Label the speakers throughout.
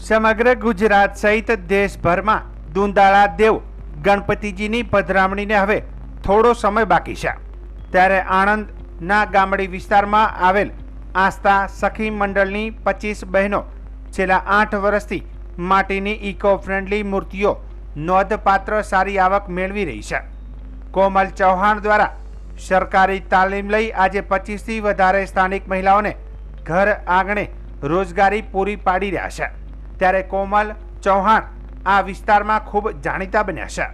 Speaker 1: સમગ્ર ગુજરાત સહિત દેશભરમાં દુંદાળા દેવ ગણપતિજીની પધરામણીને હવે થોડો સમય બાકી છે. ત્યારે આણંદના ગામડી વિસ્તારમાં આવેલ આસ્થા સખી મંડળની પચીસ બહેનો છેલ્લા આઠ વર્ષથી માટીની ઇકો ફ્રેન્ડલી મૂર્તિઓ નોંધપાત્ર સારી આવક મેળવી રહી છે. કોમલ ચૌહાણ દ્વારા સરકારી તાલીમ લઈ આજે પચીસથી વધારે સ્થાનિક મહિલાઓને ઘર આંગણે રોજગારી પૂરી પાડી રહ્યા છે. ત્યારે કોમલ ચૌહાણ આ વિસ્તારમાં ખૂબ જાણીતા બન્યા છે.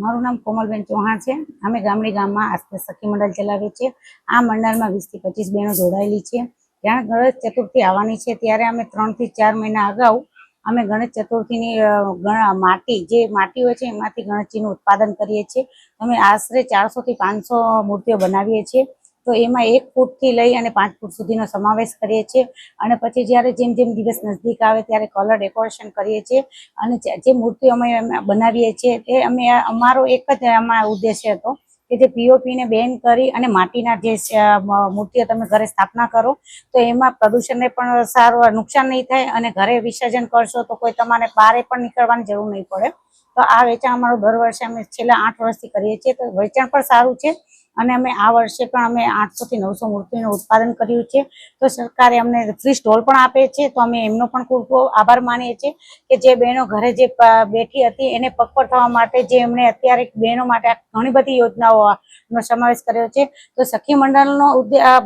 Speaker 2: મારું નામ કોમલબેન ચૌહાણ છે. અમે ગામડી ગામમાં આસપાસ સખી મંડળ ચલાવીએ છીએ આ મંડળમાં વીસથી પચીસ બહેનો જોડાયેલી છે. જાણે ગણેશ ચતુર્થી આવવાની છે ત્યારે અમે ત્રણથી ચાર મહિના અગાઉ અમે ગણેશ ચતુર્થીની માટી, જે માટી હોય છે એમાંથી ગણેશજીનું ઉત્પાદન કરીએ છીએ. અમે આશરે ચારસો થી પાંચસો મૂર્તિઓ બનાવીએ છીએ. તો એમાં એક ફૂટથી લઈ અને પાંચ ફૂટ સુધીનો સમાવેશ કરીએ છીએ. અને પછી જ્યારે જેમ જેમ દિવસ નજદીક આવે ત્યારે કલર ડેકોરેશન કરીએ છીએ. અને જે મૂર્તિઓ અમે એમાં બનાવીએ છીએ તે અમે, અમારો એક જ આમાં ઉદ્દેશ્ય હતો કે જે પીઓપીને બેન કરી અને માટીના જે મૂર્તિઓ તમે ઘરે સ્થાપના કરો, તો એમાં પ્રદૂષણને પણ સારું, નુકસાન નહીં થાય અને ઘરે વિસર્જન કરશો તો કોઈ તમારે બહારે પણ નીકળવાની જરૂર નહીં પડે. તો આ વેચાણ અમારું દર વર્ષે અમે છેલ્લા આઠ વર્ષથી કરીએ છીએ. તો વેચાણ પણ સારું છે. અને અમે આ વર્ષે પણ અમે આઠસો થી નવસો મૂર્તિનું ઉત્પાદન કર્યું છે. તો સરકારે અમને ફ્રી સ્ટોલ પણ આપે છે. તો અમે એમનો પણ ખૂબ આભાર માનીએ છીએ કે જે બહેનો ઘરે જે બેઠી હતી એને પગપર થવા માટે જે એમણે અત્યારે બહેનો માટે ઘણી બધી યોજનાઓનો સમાવેશ કર્યો છે. તો સખી મંડળનો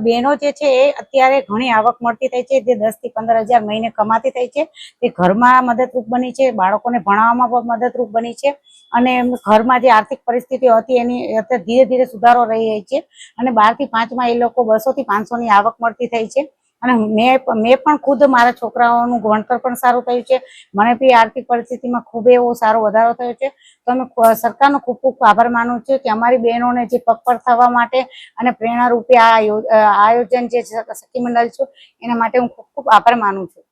Speaker 2: બહેનો જે છે એ અત્યારે ઘણી આવક મળતી થઈ છે. જે દસથી પંદર હજાર મહિને કમાતી થઈ છે. તે ઘરમાં મદદરૂપ બની છે. બાળકોને ભણાવવામાં પણ મદદરૂપ બની છે. અને ઘરમાં જે આર્થિક પરિસ્થિતિ હતી એની અત્યારે ધીરે ધીરે સુધારો રહી રહી છે. અને બારથી પાંચમાં એ લોકો બસો થી પાંચસો ની આવક મળતી થઈ છે. અને મેં મેં પણ ખુદ મારા છોકરાઓનું ભણતર પણ સારું થયું છે. મને બી આર્થિક પરિસ્થિતિમાં ખૂબ એવો સારો વધારો થયો છે. તો અમે સરકારનો ખૂબ ખૂબ આભાર માનું છું કે અમારી બહેનોને જે પગપર થવા માટે અને પ્રેરણા રૂપે આ આયોજન જે સખી મંડળ છું, એના માટે હું ખૂબ ખૂબ આભાર માનું છું.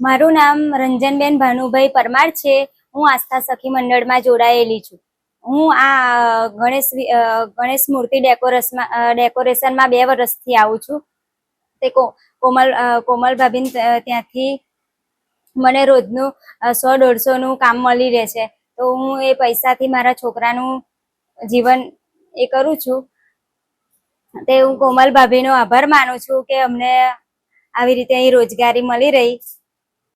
Speaker 3: મારું નામ રંજનબેન ભાનુભાઈ પરમાર છે. હું આસ્થા સખી મંડળમાં જોડાયેલી છું. હું આ ગણેશ ગણેશ મૂર્તિ ડેકોરેશમાં ડેકોરેશનમાં બે વર્ષથી આવું છું. તે કોમલ કોમલ ભાભીન ત્યાંથી મને રોજનું સો દોઢસોનું કામ મળી રહે છે તો હું એ પૈસાથી મારા છોકરાનું જીવન એ કરું છું. તે હું કોમલ ભાભીનો આભાર માનું છું કે અમને આવી રીતે અહીં રોજગારી મળી રહી.